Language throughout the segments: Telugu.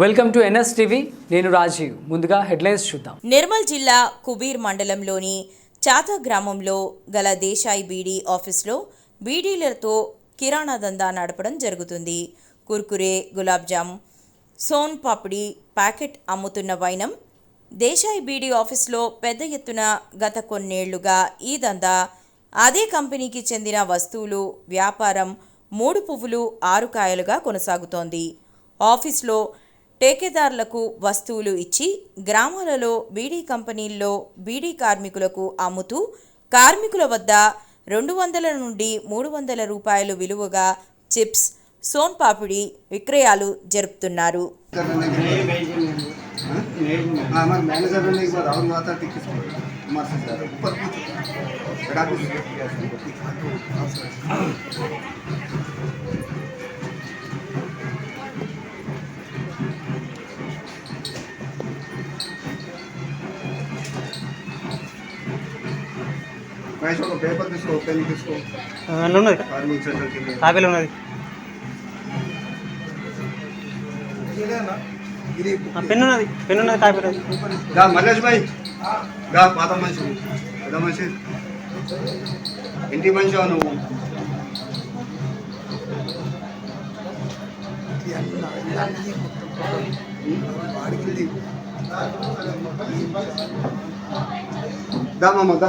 Welcome to NS TV. నేను రాజీవ్. ముందుగా హెడ్లైన్స్ చూద్దాం. నిర్మల్ జిల్లా కుబీర్ మండలంలోని చాతా గ్రామంలో గల దేశాయి బీడీ ఆఫీస్లో బీడీలతో కిరాణా దందా నడపడం జరుగుతుంది. కుర్కురే గులాబ్జామ్ సోన్ పాపిడి ప్యాకెట్ అమ్ముతున్న వైనం దేశాయి బీడీ ఆఫీస్లో పెద్ద ఎత్తున గత కొన్నేళ్ళుగా ఈ దందా అదే కంపెనీకి చెందిన వస్తువులు వ్యాపారం మూడు పువ్వులు ఆరు కాయలుగా కొనసాగుతోంది. ఆఫీస్లో టేకేదారులకు వస్తువులు ఇచ్చి గ్రామాలలో బీడీ కంపెనీల్లో బీడీ కార్మికులకు అమ్ముతూ కార్మికుల వద్ద రెండు వందల నుండి మూడు వందల రూపాయలు విలువగా చిప్స్ సోన్ పాపిడి విక్రయాలు జరుపుతున్నారు. మహేష్ ఒక పేపర్ తీసుకో పెన్ తీసుకో. అన్నీ ఉన్నది. కార్మిక సెంటర్ కింద. ఉన్నది. పెన్ ఉన్నది పెన్ ఉన్నది తాపేలు గా మల్లేష్ భాయ్. గా పాత మనిషి. పెద్ద మనిషి. ఇంటి మనిషి నువ్వు? దా మామ దా.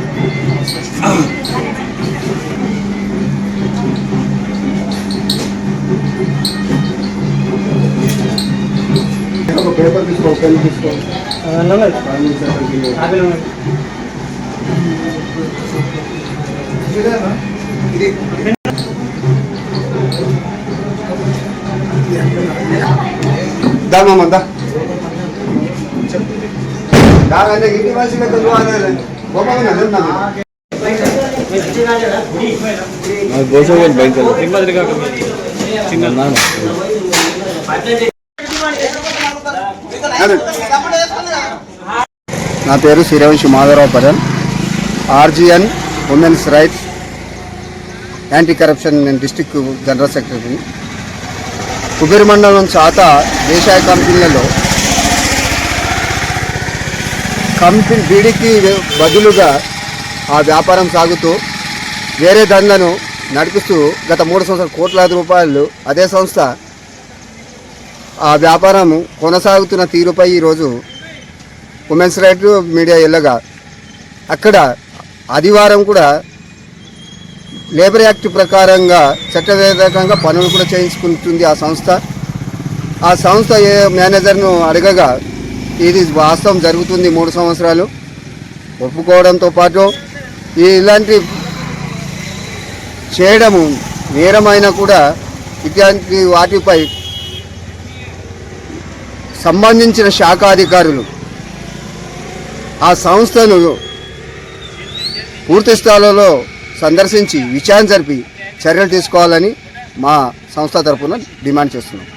ఒక పేపర్ తీసుకో పెన్ తీసుకో ఇది ఇంటి మనిషి లెక్క నువ్వు నా పేరు Srivamshi Madhavarao Patan RGN women's rights anti corruption నేను డిస్టిక్ జనరల్ సెక్రటరీ కుబేరు మండలం చాత దేశాయ కంపెనీలలో కంపెనీ బీడీకి బదులుగా ఆ వ్యాపారం సాగుతూ వేరే దందను నడిపిస్తూ గత మూడు సంవత్సరాలు కోట్లాది రూపాయలు అదే సంస్థ ఆ వ్యాపారం కొనసాగుతున్న తీరుపై ఈరోజు ఉమెన్స్ రైట్ మీడియా వెళ్ళగా అక్కడ ఆదివారం కూడా లేబర్ యాక్ట్ ప్రకారంగా చట్టవ్యతిరేకంగా పనులు కూడా చేయించుకుంటుంది ఆ సంస్థ. ఆ సంస్థ ఏ మేనేజర్ను అడగగా ఇది వాస్తవం జరుగుతుంది మూడు సంవత్సరాలు. ఒప్పుకోవడంతో పాటు ఇలాంటి చేయడము నేరమైన కూడా ఇట్లాంటి వాటిపై సంబంధించిన శాఖాధికారులు ఆ సంస్థను పూర్తి స్థాయిలో సందర్శించి విచారణ జరిపి చర్యలు తీసుకోవాలని మా సంస్థ తరఫున డిమాండ్ చేస్తున్నాం.